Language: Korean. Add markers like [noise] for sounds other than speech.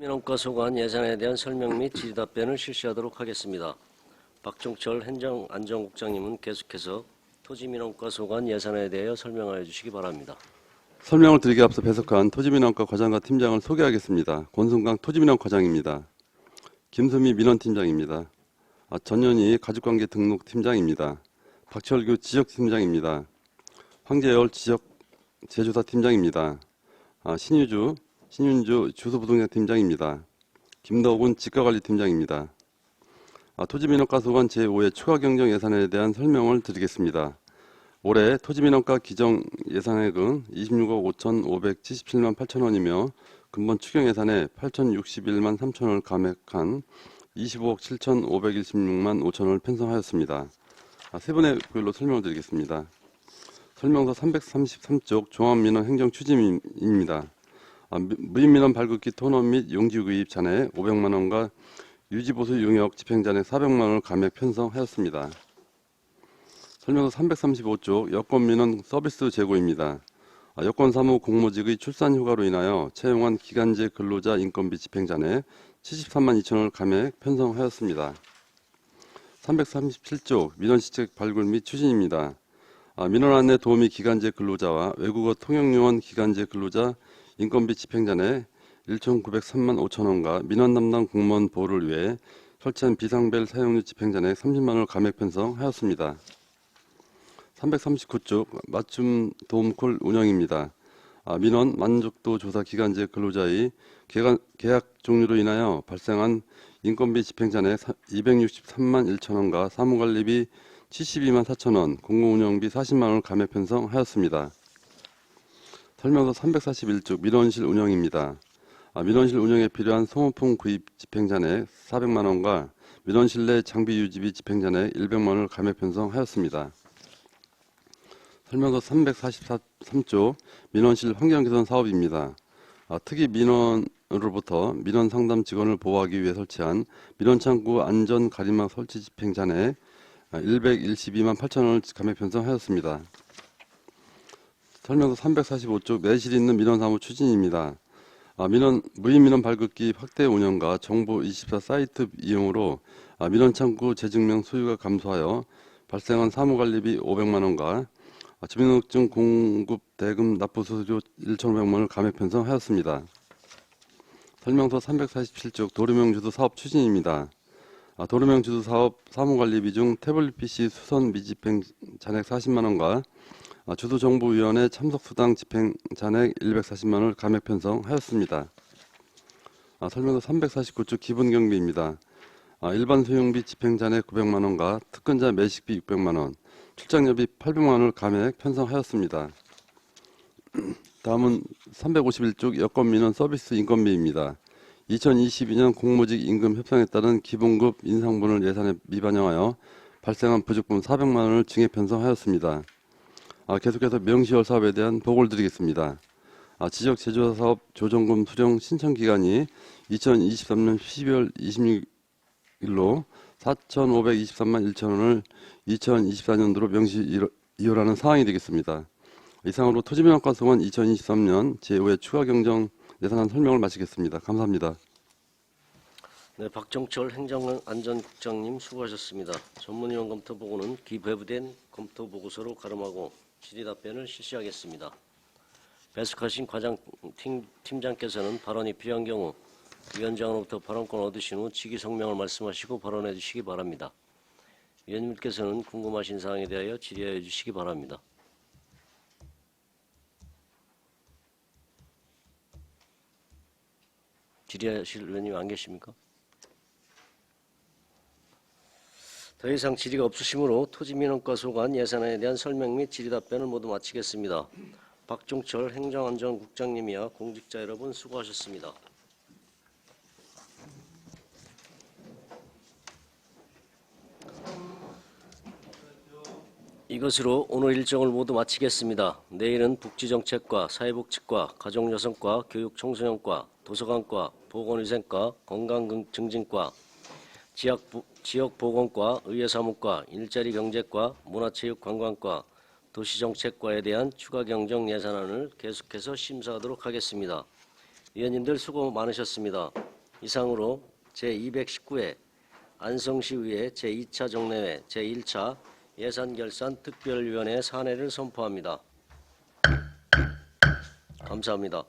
민원과 소관 예산에 대한 설명 및 질의 답변을 실시하도록 하겠습니다. 박종철 행정안전국장님은 계속해서 토지민원과 소관 예산에 대하여 설명하여 주시기 바랍니다. 설명을 드리기 앞서 배석한 토지민원과 과장과 팀장을 소개하겠습니다. 권순강 토지민원 과장입니다. 김수미 민원팀장입니다. 아, 전현희 가족관계 등록 팀장입니다. 박철규 지적팀장입니다. 황재열 지적 제조사 팀장입니다. 아, 신유주 신윤주 주소부동산 팀장입니다. 김덕훈 직가관리팀장입니다. 아, 토지민원과 소관 제5회 추가 경정 예산에 대한 설명을 드리겠습니다. 올해 토지민원과 기정 예산액은 26억 5,577만 8천 원이며 근본 추경 예산에 8,061만 3천 원을 감액한 25억 7,516만 5천 원을 편성하였습니다. 아, 세 분의 별로 설명을 드리겠습니다. 설명서 333쪽 종합민원 행정 추진입니다. 아, 무- 무인민원 발급기 토너 및 용지 구입 잔액 500만 원과 유지보수 용역 집행 잔액 400만 원을 감액 편성하였습니다. 설명서 335쪽 여권민원 서비스 제고입니다. 아, 여권사무 공모직의 출산 휴가로 인하여 채용한 기간제 근로자 인건비 집행잔에 73만 2천 원을 감액 편성하였습니다. 337쪽 민원시책 발굴 및 추진입니다. 아, 민원 안내 도우미 기간제 근로자와 외국어 통역요원 기간제 근로자 인건비 집행잔에 1,903만 5천 원과 민원 담당 공무원 보호를 위해 설치한 비상벨 사용료 집행잔에 30만 원을 감액 편성하였습니다. 339쪽 맞춤 도움콜 운영입니다. 아, 민원 만족도 조사 기간제 근로자의 계간, 계약 종료로 인하여 발생한 인건비 집행잔액 263만 1천 원과 사무관리비 72만 4천 원, 공공운영비 40만 원을 감액 편성하였습니다. 설명서 341쪽 민원실 운영입니다. 아, 민원실 운영에 필요한 소모품 구입 집행잔액 400만 원과 민원실 내 장비 유지비 집행잔액 100만 원을 감액 편성하였습니다. 설명서 343조 민원실 환경 개선 사업입니다. 아, 특히 민원으로부터 민원 상담 직원을 보호하기 위해 설치한 민원 창구 안전 가림막 설치 집행 잔액 112만 8천 원을 감액 편성하였습니다. 설명서 345쪽 매실 있는 민원 사무 추진입니다. 아, 민원 무인 민원 발급기 확대 운영과 정보 24 사이트 이용으로 아, 민원 창구 재증명 소유가 감소하여 발생한 사무 관리비 500만 원과 아, 주민등록증 공급 대금 납부 수수료 1,500만 원을 감액 편성하였습니다. 설명서 347쪽 도로명 주도 사업 추진입니다. 아, 도로명 주도 사업 사무 관리비 중 태블릿 PC 수선 미집행 잔액 40만 원과 아, 주도정보위원회 참석수당 집행 잔액 140만 원을 감액 편성하였습니다. 아, 설명서 349쪽 기본경비입니다. 아, 일반 소용비 집행 잔액 900만 원과 특근자 매식비 600만 원, 출장료비 800만 원을 감액 편성하였습니다. [clears throat] 다음은 351쪽 여권민원 서비스 인건비입니다. 2022년 공모직 임금 협상에 따른 기본급 인상분을 예산에 미반영하여 발생한 부족분 400만 원을 증액 편성하였습니다. 아, 계속해서 명시월 사업에 대한 보고를 드리겠습니다. 아, 지적 제조사 사업 조정금 수령 신청 기간이 2023년 12월 26일로 4,523만 1천 원을 2024년도로 명시 이호라는 사항이 되겠습니다. 이상으로 소관 2023년 제5회 추가 경정 예산안 설명을 마치겠습니다. 감사합니다. 네, 박종철 행정안전국장님 수고하셨습니다. 전문위원 검토 보고는 기배부된 검토 보고서로 가름하고 질의 답변을 실시하겠습니다. 배석하신 과장 팀, 팀장께서는 발언이 필요한 경우 위원장으로부터 발언권 얻으신 후 직위 성명을 말씀하시고 발언해 주시기 바랍니다. 위원님께서는 궁금하신 사항에 대하여 질의해 주시기 바랍니다. 질의하실 의원님 안 계십니까? 더 이상 질의가 없으시므로 토지민원과 소관 예산안에 대한 설명 및 질의 답변을 모두 마치겠습니다. 박종철 행정안전국장님이야 공직자 여러분 수고하셨습니다. 이것으로 오늘 일정을 모두 마치겠습니다. 내일은 복지정책과 사회복지과, 가족여성과, 교육청소년과, 도서관과, 보건위생과, 건강증진과, 지역보건과 의회사무과 일자리 경제과 문화체육관광과 도시정책과에 대한 추가 경정 예산안을 계속해서 심사하도록 하겠습니다. 위원님들 수고 많으셨습니다. 이상으로 제219회 안성시의회 제2차 정례회 제1차 예산결산특별위원회 산회를 선포합니다. 감사합니다.